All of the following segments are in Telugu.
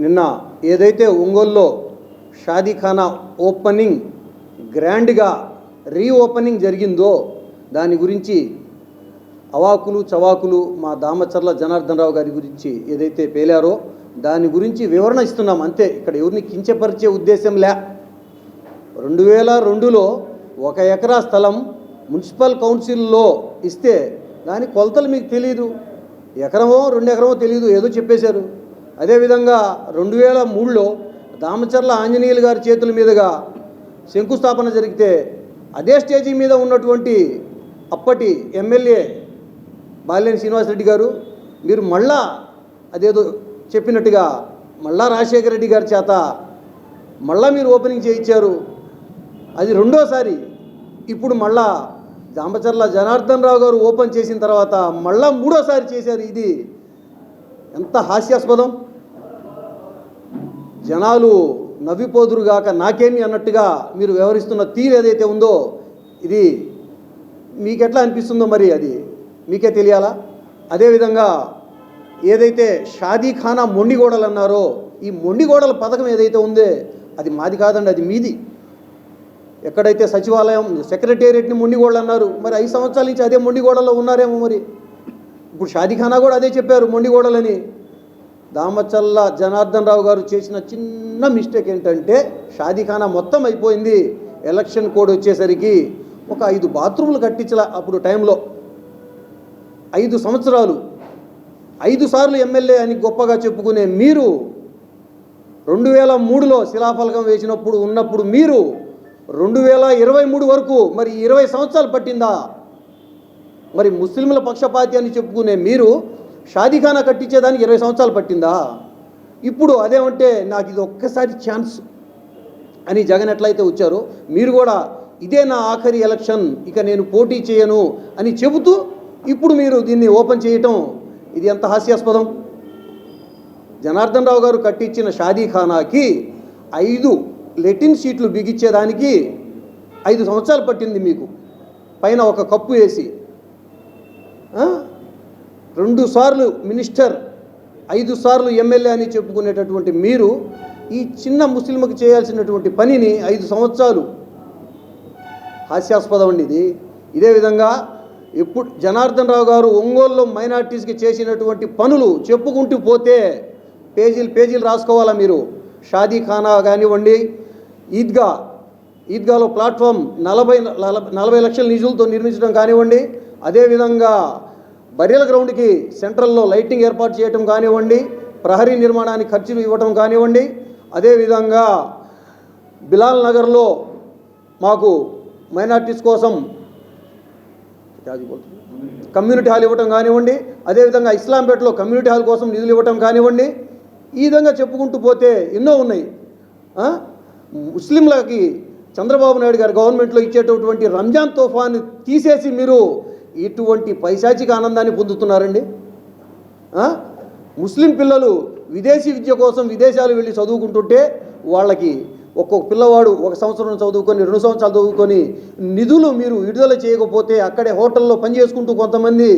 నిన్న ఏదైతే ఒంగోలులో షాదీఖానా ఓపెనింగ్ గ్రాండ్గా రీఓపెనింగ్ జరిగిందో దాని గురించి అవాకులు చవాకులు మా దామచర్ల జనార్దన్ రావు గారి గురించి ఏదైతే పేలారో దాని గురించి వివరణ ఇస్తున్నాం. అంతే ఇక్కడ ఎవరిని కించపరిచే ఉద్దేశం లే. రెండు వేల రెండులో ఒక ఎకరా స్థలం మున్సిపల్ కౌన్సిల్లో ఇస్తే దాని కొలతలు మీకు తెలియదు ఎకరమో రెండు ఎకరమో తెలియదు ఏదో చెప్పేశారు. అదేవిధంగా రెండు వేల మూడులో దామచర్ల ఆంజనేయులు గారి చేతుల మీదుగా శంకుస్థాపన జరిగితే అదే స్టేజీ మీద ఉన్నటువంటి అప్పటి ఎమ్మెల్యే బాలినేని శ్రీనివాసరెడ్డి గారు మీరు మళ్ళా అదేదో చెప్పినట్టుగా మళ్ళా రాజశేఖర రెడ్డి గారి చేత మళ్ళా మీరు ఓపెనింగ్ చేయించారు. అది రెండోసారి. ఇప్పుడు మళ్ళా జాంబచర్ల జనార్దన్ రావు గారు ఓపెన్ చేసిన తర్వాత మళ్ళా మూడోసారి చేశారు. ఇది ఎంత హాస్యాస్పదం. జనాలు నవ్విపోదురుగాక నాకేమి అన్నట్టుగా మీరు వ్యవహరిస్తున్న తీరు ఏదైతే ఉందో ఇది మీకెట్లా అనిపిస్తుందో మరి అది మీకే తెలియాలా? అదేవిధంగా ఏదైతే షాదీఖానా మొండిగోడలు అన్నారో ఈ మొండిగోడల పథకం ఏదైతే ఉందో అది మాది కాదండి అది మీది. ఎక్కడైతే సచివాలయం సెక్రటేరియట్ని మొండిగోడలు అన్నారు మరి ఐదు సంవత్సరాల నుంచి అదే మొండిగోడలో ఉన్నారేమో మరి. ఇప్పుడు షాదీఖానా కూడా అదే చెప్పారు మొండిగోడలని. దామచల్ల జనార్దన్ రావు గారు చేసిన చిన్న మిస్టేక్ ఏంటంటే షాదీఖానా మొత్తం అయిపోయింది. ఎలక్షన్ కోడ్ వచ్చేసరికి ఒక ఐదు బాత్రూములు కట్టించలా అప్పుడు టైంలో. ఐదు సంవత్సరాలు. ఐదు సార్లు ఎమ్మెల్యే అని గొప్పగా చెప్పుకునే మీరు రెండు వేల మూడులో శిలాఫలకం వేసినప్పుడు ఉన్నప్పుడు మీరు రెండు వేల ఇరవై మూడు వరకు మరి ఇరవై సంవత్సరాలు పట్టిందా? మరి ముస్లింల పక్షపాతి అని చెప్పుకునే మీరు షాదీఖానా కట్టించేదానికి ఇరవై సంవత్సరాలు పట్టిందా? ఇప్పుడు అదేమంటే నాకు ఇది ఒక్కసారి ఛాన్స్ అని జగన్ ఎట్లయితే వచ్చారో మీరు కూడా ఇదే నా ఆఖరి ఎలక్షన్ ఇక నేను పోటీ చేయను అని చెబుతూ ఇప్పుడు మీరు దీన్ని ఓపెన్ చేయటం ఇది ఎంత హాస్యాస్పదం? జనార్దన్ రావు గారు కట్టించిన షాదీఖానాకి ఐదు లెటిన్ సీట్లు బిగించేదానికి ఐదు సంవత్సరాలు పట్టింది మీకు. పైన ఒక కప్పు వేసి. రెండు సార్లు మినిస్టర్ ఐదు సార్లు ఎమ్మెల్యే అని చెప్పుకునేటటువంటి మీరు ఈ చిన్న ముస్లింకి చేయాల్సినటువంటి పనిని ఐదు సంవత్సరాలు. హాస్యాస్పదం అండి ఇది. ఇదే విధంగా ఎప్పుడు జనార్దన్ రావు గారు ఒంగోలులో మైనార్టీస్కి చేసినటువంటి పనులు చెప్పుకుంటూ పోతే పేజీలు పేజీలు రాసుకోవాలా మీరు? షాదీ ఖానా కానివ్వండి ఈద్గా ఈద్గాలో ప్లాట్ఫామ్ నలభై నలభై నలభై లక్షల నిధులతో నిర్మించడం కానివ్వండి అదేవిధంగా బర్రెల గ్రౌండ్కి సెంట్రల్లో లైటింగ్ ఏర్పాటు చేయటం కానివ్వండి ప్రహరీ నిర్మాణానికి ఖర్చులు ఇవ్వటం కానివ్వండి అదేవిధంగా బిలాల్ నగర్లో మాకు మైనార్టీస్ కోసం కమ్యూనిటీ హాల్ ఇవ్వటం కానివ్వండి అదేవిధంగా ఇస్లాంపేటలో కమ్యూనిటీ హాల్ కోసం నిధులు ఇవ్వటం కానివ్వండి ఈ విధంగా చెప్పుకుంటూ పోతే ఎన్నో ఉన్నాయి. ముస్లింలకి చంద్రబాబు నాయుడు గారి గవర్నమెంట్లో ఇచ్చేటటువంటి రంజాన్ తోఫాను తీసేసి మీరు ఇటువంటి పైశాచిక ఆనందాన్ని పొందుతున్నారండి? ముస్లిం పిల్లలు విదేశీ విద్య కోసం విదేశాలు వెళ్ళి చదువుకుంటుంటే వాళ్ళకి ఒక్కొక్క పిల్లవాడు ఒక సంవత్సరం చదువుకొని రెండు సంవత్సరాలు చదువుకొని నిధులు మీరు విడుదల చేయకపోతే అక్కడే హోటల్లో పనిచేసుకుంటూ కొంతమంది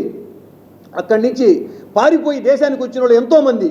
అక్కడి నుంచి పారిపోయి దేశానికి వచ్చిన వాళ్ళు ఎంతోమంది.